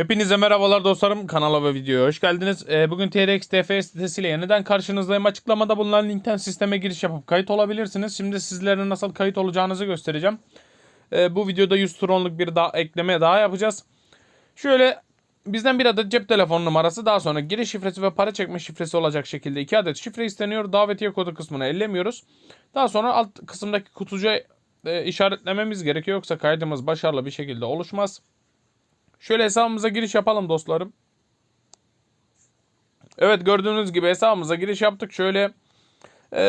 Hepinize merhabalar dostlarım. Kanala ve videoya hoş geldiniz. Ee, bugün TRX TF sitesiyle yeniden karşınızdayım. Açıklamada bulunan linkten sisteme giriş yapıp kayıt olabilirsiniz. Şimdi sizlere nasıl kayıt olacağınızı göstereceğim. Ee, bu videoda 100 tronluk bir daha ekleme daha yapacağız. Şöyle bizden bir adet cep telefonu numarası daha sonra giriş şifresi ve para çekme şifresi olacak şekilde iki adet şifre isteniyor. Davetiye kodu kısmını ellemiyoruz. Daha sonra alt kısımdaki kutucuğa e, işaretlememiz gerekiyor. Yoksa kaydımız başarılı bir şekilde oluşmaz. Şöyle hesabımıza giriş yapalım dostlarım. Evet gördüğünüz gibi hesabımıza giriş yaptık. Şöyle e,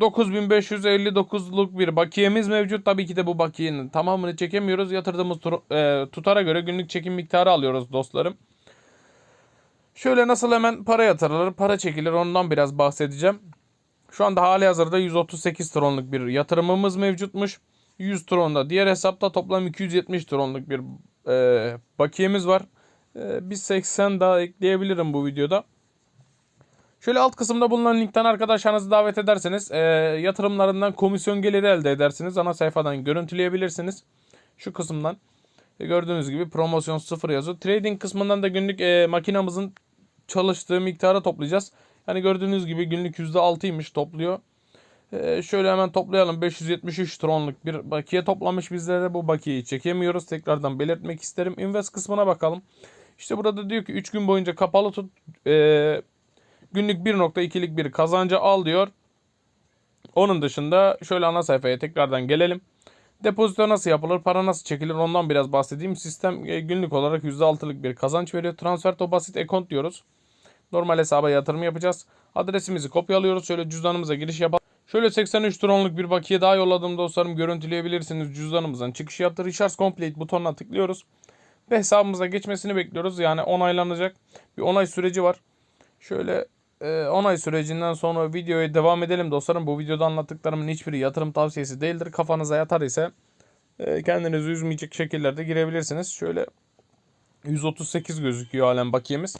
9559'luk bir bakiyemiz mevcut. Tabii ki de bu bakiyenin tamamını çekemiyoruz. Yatırdığımız tur- e, tutara göre günlük çekim miktarı alıyoruz dostlarım. Şöyle nasıl hemen para yatırılır, para çekilir ondan biraz bahsedeceğim. Şu anda hali hazırda 138 tronluk bir yatırımımız mevcutmuş. 100 tronda diğer hesapta toplam 270 tronluk bir e, bakiyemiz var. E, bir 80 daha ekleyebilirim bu videoda. Şöyle alt kısımda bulunan linkten arkadaşlarınızı davet ederseniz e, yatırımlarından komisyon geliri elde edersiniz. Ana sayfadan görüntüleyebilirsiniz. Şu kısımdan. E, gördüğünüz gibi promosyon sıfır yazıyor. Trading kısmından da günlük e, makinamızın çalıştığı miktarı toplayacağız. Yani gördüğünüz gibi günlük %6'ymış topluyor. Ee, şöyle hemen toplayalım. 573 tronluk bir bakiye toplamış bizlere. Bu bakiyeyi çekemiyoruz. Tekrardan belirtmek isterim. Invest kısmına bakalım. İşte burada diyor ki 3 gün boyunca kapalı tut. Ee, günlük 1.2'lik bir kazancı al diyor. Onun dışında şöyle ana sayfaya tekrardan gelelim. Depozito nasıl yapılır, para nasıl çekilir ondan biraz bahsedeyim. Sistem e, günlük olarak %6'lık bir kazanç veriyor. Transfer to basit account diyoruz. Normal hesaba yatırım yapacağız. Adresimizi kopyalıyoruz. Şöyle cüzdanımıza giriş yapalım. Şöyle 83 tronluk bir bakiye daha yolladım dostlarım. Görüntüleyebilirsiniz cüzdanımızdan. Çıkış yaptı. Recharge Complete butonuna tıklıyoruz. Ve hesabımıza geçmesini bekliyoruz. Yani onaylanacak bir onay süreci var. Şöyle e, onay sürecinden sonra videoya devam edelim dostlarım. Bu videoda anlattıklarımın hiçbiri yatırım tavsiyesi değildir. Kafanıza yatar ise e, kendinizi üzmeyecek şekillerde girebilirsiniz. Şöyle 138 gözüküyor halen bakiyemiz.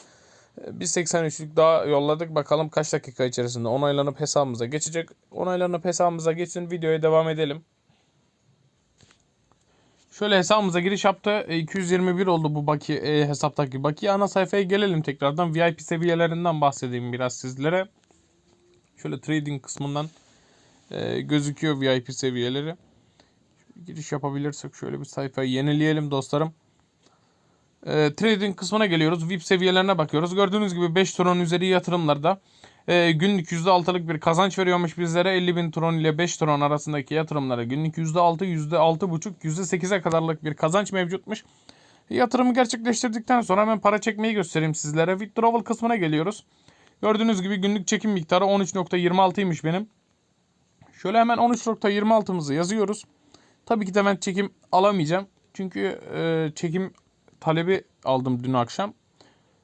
Bir 83'lük daha yolladık. Bakalım kaç dakika içerisinde onaylanıp hesabımıza geçecek. Onaylanıp hesabımıza geçsin. Videoya devam edelim. Şöyle hesabımıza giriş yaptı. E, 221 oldu bu baki e, hesaptaki baki. Ana sayfaya gelelim tekrardan. VIP seviyelerinden bahsedeyim biraz sizlere. Şöyle trading kısmından e, gözüküyor VIP seviyeleri. Giriş yapabilirsek şöyle bir sayfayı yenileyelim dostlarım. E, trading kısmına geliyoruz. VIP seviyelerine bakıyoruz. Gördüğünüz gibi 5 tron üzeri yatırımlarda e, günlük %6'lık bir kazanç veriyormuş bizlere. 50 bin tron ile 5 tron arasındaki yatırımlara günlük %6, %6,5, %8'e kadarlık bir kazanç mevcutmuş. Yatırımı gerçekleştirdikten sonra hemen para çekmeyi göstereyim sizlere. Withdrawal kısmına geliyoruz. Gördüğünüz gibi günlük çekim miktarı 13.26'ymış benim. Şöyle hemen 13.26'mızı yazıyoruz. Tabii ki de ben çekim alamayacağım. Çünkü e, çekim talebi aldım dün akşam.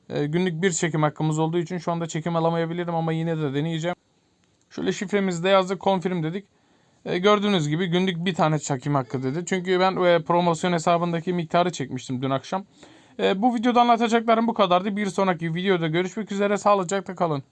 E, günlük bir çekim hakkımız olduğu için şu anda çekim alamayabilirim ama yine de deneyeceğim. Şöyle şifremizi de yazdık, confirm dedik. E, gördüğünüz gibi günlük bir tane çekim hakkı dedi. Çünkü ben e, promosyon hesabındaki miktarı çekmiştim dün akşam. E, bu videoda anlatacaklarım bu kadardı. Bir sonraki videoda görüşmek üzere. Sağlıcakla kalın.